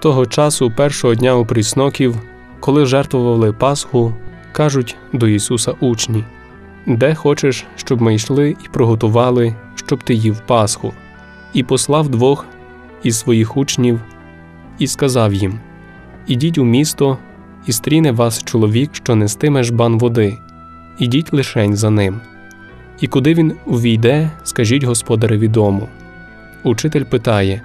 Того часу, першого дня у прісноків, коли жертвували Пасху, кажуть до Ісуса учні: Де хочеш, щоб ми йшли і приготували, щоб ти їв Пасху, і послав двох із своїх учнів і сказав їм: Ідіть у місто, і стріне вас чоловік, що нестиме жбан води, ідіть лишень за ним. І куди він увійде, скажіть господареві дому. Учитель питає,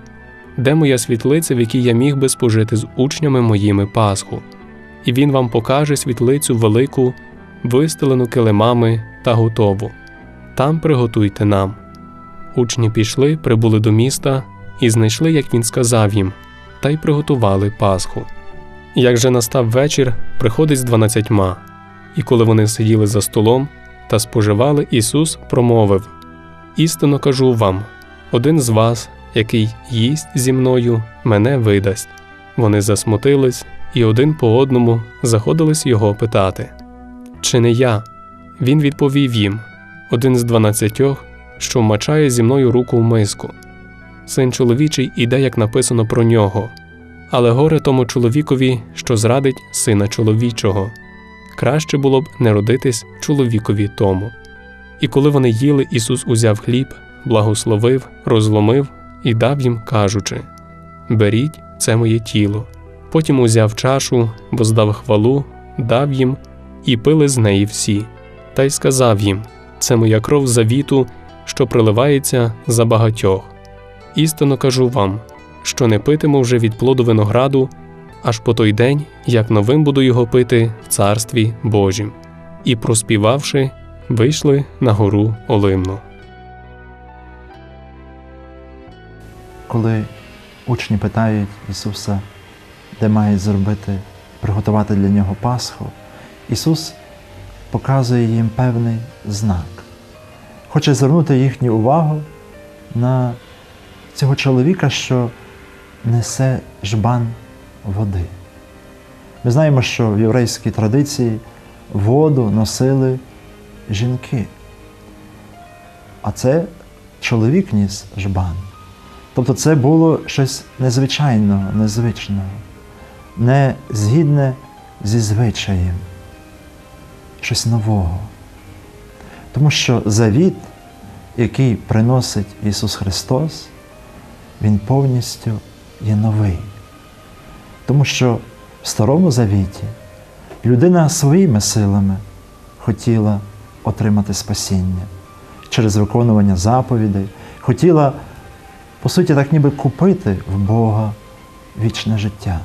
де моя світлиця, в якій я міг би спожити з учнями моїми Пасху, і він вам покаже світлицю велику, вистелену килимами та готову. Там приготуйте нам. Учні пішли, прибули до міста і знайшли, як він сказав їм, та й приготували Пасху. Як же настав вечір, приходить з дванадцятьма, і коли вони сиділи за столом та споживали, Ісус промовив: Істинно кажу вам, один з вас, який їсть зі мною, мене видасть. Вони засмутились і один по одному заходились його питати. Чи не я? Він відповів їм один з дванадцятьох, що вмачає зі мною руку в миску. Син чоловічий іде, як написано про нього, але горе тому чоловікові, що зрадить сина чоловічого. Краще було б не родитись чоловікові тому. І коли вони їли, Ісус узяв хліб, благословив, розломив і дав їм, кажучи: Беріть, це моє тіло. Потім узяв чашу, воздав хвалу, дав їм, і пили з неї всі, та й сказав їм: Це моя кров завіту, що приливається за багатьох. Істинно кажу вам, що не питиму вже від плоду винограду, аж по той день, як новим буду його пити в царстві Божім. І, проспівавши, вийшли на гору Олимну. Коли учні питають Ісуса, де мають зробити, приготувати для нього Пасху, Ісус показує їм певний знак. Хоче звернути їхню увагу на цього чоловіка, що несе жбан води. Ми знаємо, що в єврейській традиції воду носили жінки, а це чоловік ніс жбан. Тобто це було щось незвичайного, незвичного, не згідне зі звичаєм, щось нового. Тому що завіт, який приносить Ісус Христос, Він повністю є новий. Тому що в Старому Завіті людина своїми силами хотіла отримати спасіння через виконування заповідей, хотіла по суті, так ніби купити в Бога вічне життя.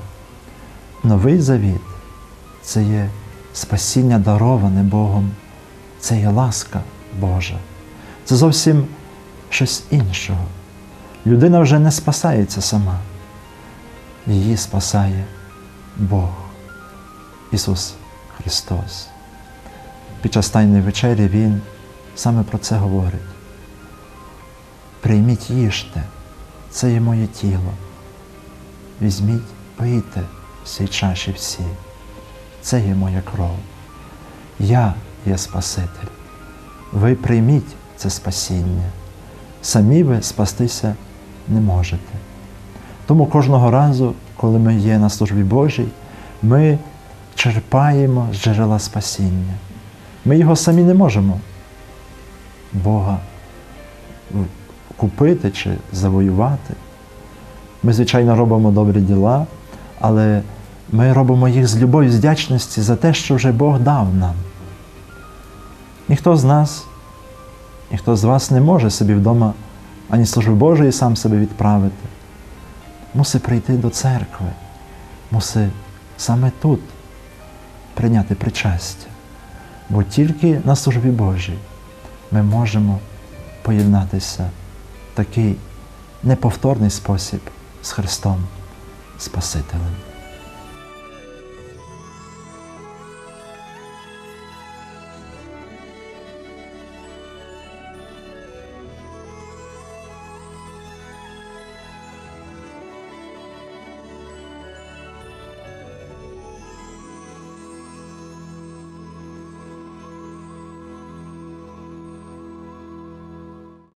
Новий завіт це є спасіння дароване Богом, це є ласка Божа. Це зовсім щось іншого. Людина вже не спасається сама. Її спасає Бог, Ісус Христос. Під час Тайної вечері Він саме про це говорить. Прийміть їжте це є моє тіло. Візьміть, пийте всі чаші всі. Це є моя кров. Я є Спаситель. Ви прийміть це спасіння. Самі ви спастися не можете. Тому кожного разу, коли ми є на службі Божій, ми черпаємо з джерела спасіння. Ми його самі не можемо. Бога купити чи завоювати. Ми, звичайно, робимо добрі діла, але ми робимо їх з любов'ю, з вдячності за те, що вже Бог дав нам. Ніхто з нас, ніхто з вас не може собі вдома ані служби Божої сам себе відправити. Мусить прийти до церкви, мусить саме тут прийняти причастя. Бо тільки на службі Божій ми можемо поєднатися такий неповторний спосіб з Христом Спасителем.